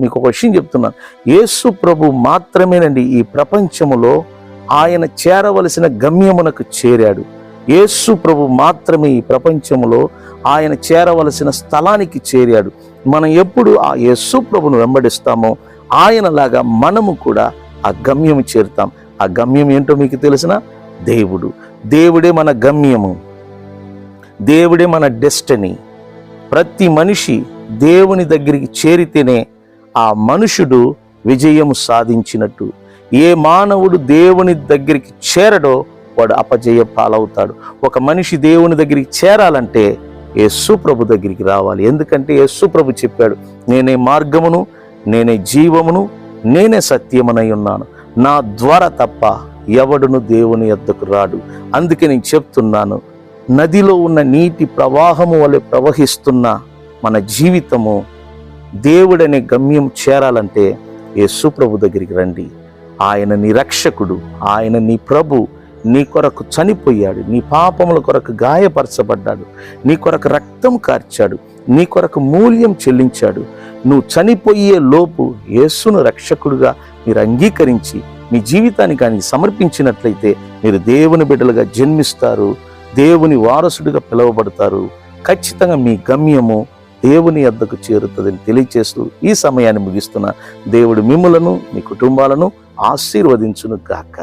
మీకు ఒక విషయం చెప్తున్నాను. యేసు ప్రభు మాత్రమేనండి ఈ ప్రపంచములో ఆయన చేరవలసిన గమ్యమునకు చేరాడు. యేసు ప్రభు మాత్రమే ఈ ప్రపంచములో ఆయన చేరవలసిన స్థలానికి చేరాడు. మనం ఎప్పుడు ఆ యేసు ప్రభును వెంబడిస్తామో ఆయనలాగా మనము కూడా ఆ గమ్యము చేరుతాం. ఆ గమ్యం ఏంటో మీకు తెలిసిన? దేవుడు. దేవుడే మన గమ్యము. దేవుడే మన డెస్టనీ. ప్రతి మనిషి దేవుని దగ్గరికి చేరితేనే ఆ మనుషుడు విజయము సాధించినట్టు. ఏ మానవుడు దేవుని దగ్గరికి చేరడో వాడు అపజయ పాలవుతాడు. ఒక మనిషి దేవుని దగ్గరికి చేరాలంటే యేసు ప్రభు దగ్గరికి రావాలి. ఎందుకంటే యేసు ప్రభు చెప్పాడు నేనే మార్గమును నేనే జీవమును నేనే సత్యమునై ఉన్నాను. నా ద్వారా తప్ప ఎవడును దేవుని ఎద్దకు రాడు. అందుకే నేను చెప్తున్నాను నదిలో ఉన్న నీటి ప్రవాహము వలె ప్రవహిస్తున్న మన జీవితము దేవుడనే గమ్యం చేరాలంటే యేసుప్రభు దగ్గరికి రండి. ఆయన నీ రక్షకుడు ఆయన నీ ప్రభు నీ కొరకు చనిపోయాడు నీ పాపముల కొరకు గాయపరచబడ్డాడు నీ కొరకు రక్తం కార్చాడు నీ కొరకు మూల్యం చెల్లించాడు. నువ్వు చనిపోయే లోపు యేసును రక్షకుడుగా మీరు అంగీకరించి మీ జీవితాన్ని కానీ సమర్పించినట్లయితే మీరు దేవుని బిడ్డలుగా జన్మిస్తారు దేవుని వారసుడిగా పిలువబడతారు. ఖచ్చితంగా మీ గమ్యము దేవుని వద్దకు చేరుతుందని తెలియచేస్తూ ఈ సమయాన్ని ముగిస్తున్న దేవుడు మిమ్మలను మీ కుటుంబాలను ఆశీర్వదించును గాక